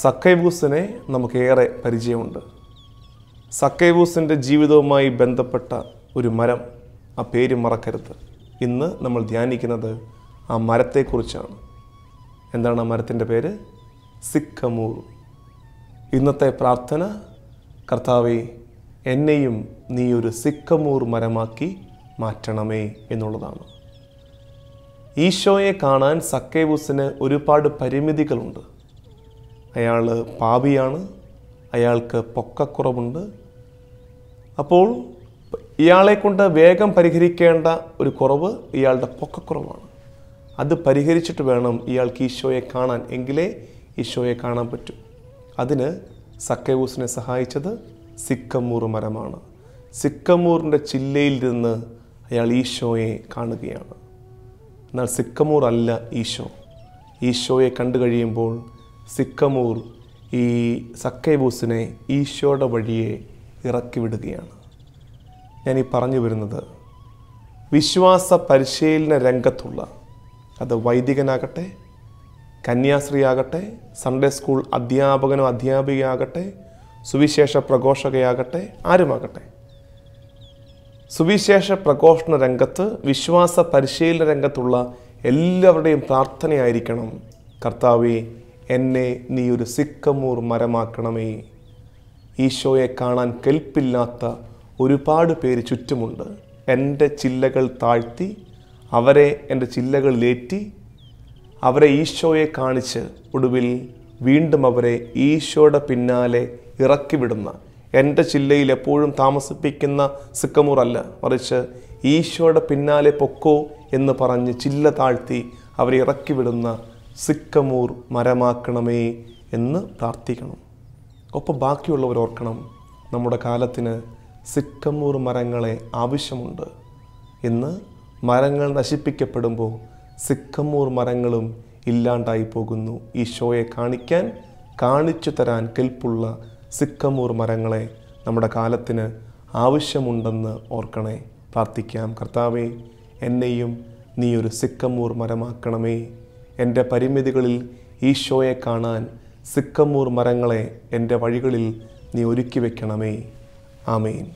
സക്കൈബൂസിനെ നമുക്കേറെ പരിചയമുണ്ട്. സക്കൈബൂസിന്റെ ജീവിതവുമായി ബന്ധപ്പെട്ട ഒരു മരം. ആ പേര് മറക്കരുത്. ഇന്ന് നമ്മൾ ധ്യാനിക്കുന്നത് ആ മരത്തെക്കുറിച്ചാണ്. എന്താണ് ആ മരത്തിന്റെ പേര്? സിക്കമൂർ. ഇന്നത്തെ പ്രാർത്ഥന കർത്താവെ എന്നെയും നീ ഒരു സിക്കമൂർ മരമാക്കി മാറ്റണമേ എന്നുള്ളതാണ്. ഈശോയെ കാണാൻ സക്കേവൂസിന് ഒരുപാട് പരിമിതികളുണ്ട്. അയാൾ പാപിയാണ് അയാൾക്ക് പൊക്കക്കുറവുണ്ട്. അപ്പോൾ ഇയാളെ കൊണ്ട് വേഗം പരിഹരിക്കേണ്ട ഒരു കുറവ് ഇയാളുടെ പൊക്കക്കുറവാണ്. അത് പരിഹരിച്ചിട്ട് വേണം ഇയാൾക്ക് ഈശോയെ കാണാൻ എങ്കിലേ ഈശോയെ കാണാൻ പറ്റൂ. അതിന് സക്കേവൂസിനെ സഹായിച്ചത് സിക്കമൂർ മരമാണ്. സിക്കമൂറിന്റെ ചില്ലയിൽ നിന്ന് അയാൾ ഈശോയെ കാണുകയാണ്. എന്നാൽ സിക്കമൂർ അല്ല ഈശോ. ഈശോയെ കണ്ടു കഴിയുമ്പോൾ സിക്കമൂർ ഈ സക്കേബൂസിനെ ഈശോയുടെ വഴിയെ ഇറക്കി വിടുകയാണ് ഞാൻ ഈ പറഞ്ഞു വരുന്നത് വിശ്വാസ പരിശീലന രംഗത്തുള്ള അത് വൈദികനാകട്ടെ കന്യാസ്ത്രീയാകട്ടെ സൺഡേ സ്കൂൾ അധ്യാപകനോ അധ്യാപികയാകട്ടെ സുവിശേഷ പ്രഘോഷകയാകട്ടെ ആരുമാകട്ടെ. സുവിശേഷ പ്രഘോഷണ രംഗത്ത് വിശ്വാസ പരിശീലന രംഗത്തുള്ള എല്ലാവരുടെയും പ്രാർത്ഥനയായിരിക്കണം കർത്താവെ എന്നെ നീ ഒരു സിക്കമൂർ മരമാക്കണമേ. ഈശോയെ കാണാൻ കെൽപ്പില്ലാത്ത ഒരുപാട് പേര് ചുറ്റുമുണ്ട്. എന്റെ ചില്ലകൾ താഴ്ത്തി അവരെ എന്റെ ചില്ലകളിലേറ്റി അവരെ ഈശോയെ കാണിച്ച് ഒടുവിൽ വീണ്ടും അവരെ ഈശോയുടെ പിന്നാലെ ഇറക്കി വിടുന്ന. എന്റെ ചില്ലയിൽ എപ്പോഴും താമസിപ്പിക്കുന്ന സിക്കമൂർ അല്ല മറിച്ച് ഈശോയുടെ പിന്നാലെ പൊക്കോ എന്ന് പറഞ്ഞ് ചില്ല താഴ്ത്തി അവരെ ഇറക്കിവിടുന്ന സിക്കമൂർ മരമാക്കണമേ എന്ന് പ്രാർത്ഥിക്കണം. ഒപ്പം ബാക്കിയുള്ളവർ ഓർക്കണം നമ്മുടെ കാലത്തിന് സിക്കമൂർ മരങ്ങളെ ആവശ്യമുണ്ട് ഇന്ന് മരങ്ങൾ നശിപ്പിക്കപ്പെടുമ്പോൾ സിക്കമൂർ മരങ്ങളും ഇല്ലാണ്ടായി പോകുന്നു. ഷോയെ കാണിക്കാൻ കാണിച്ചു തരാൻ കെൽപ്പുള്ള സിക്കമൂർ മരങ്ങളെ നമ്മുടെ കാലത്തിന് ആവശ്യമുണ്ടെന്ന് ഓർക്കണേ. പ്രാർത്ഥിക്കാം കർത്താവേ എന്നെയും നീ ഒരു സിക്കമൂർ മരമാക്കണമേ എന്റെ പരിമിതികളിൽ ഈശോയെ കാണാൻ സിക്കമൂർ മരങ്ങളെ എന്റെ വഴികളിൽ നീ ഒരുക്കി വെക്കണമേ. ആമേൻ.